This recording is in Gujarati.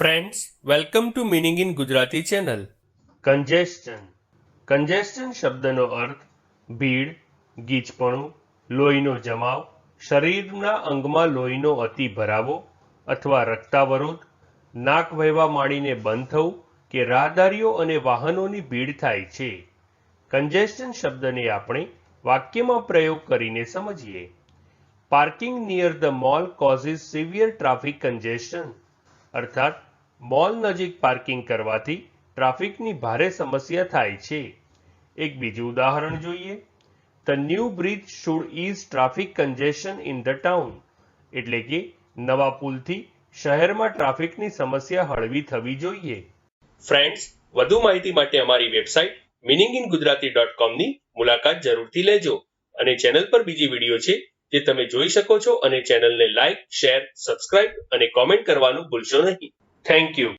Friends welcome to meaning in Gujarati channel congestion congestion શબ્દનો અર્થ ભીડ, ગીચપણું, લોહીનો જમાવ, શરીરના અંગમાં લોહીનો અતિ ભરાવો અથવા રક્તાવરોધ, નાક વહેવા માંડીને બંધ થવું કે રાહદારીઓ અને વાહનોની ભીડ થાય છે. કન્જેસ્ટન શબ્દને આપણે વાક્યમાં પ્રયોગ કરીને સમજીએ. Parking near the mall causes severe traffic congestion અર્થાત મોલ નજીક પાર્કિંગ કરવાથી ટ્રાફિકની ભારે સમસ્યા થાય છે. એક બીજું ઉદાહરણ જોઈએ. The new bridge should ease traffic congestion in the town એટલે કે નવા પુલથી શહેરમાં ટ્રાફિકની સમસ્યા હળવી થવી જોઈએ. ફ્રેન્ડ્સ વધુ માહિતી માટે અમારી website meaning in Gujarati dot કોમની મુલાકાત જરૂરથી લેજો અને ચેનલ પર બીજી વીડિયો છે જે તમે જોઈ શકો છો અને ચેનલને લાઇક શેર સબસ્ક્રાઇબ અને કોમેન્ટ કરવાનું ભૂલશો નહીં. Thank you.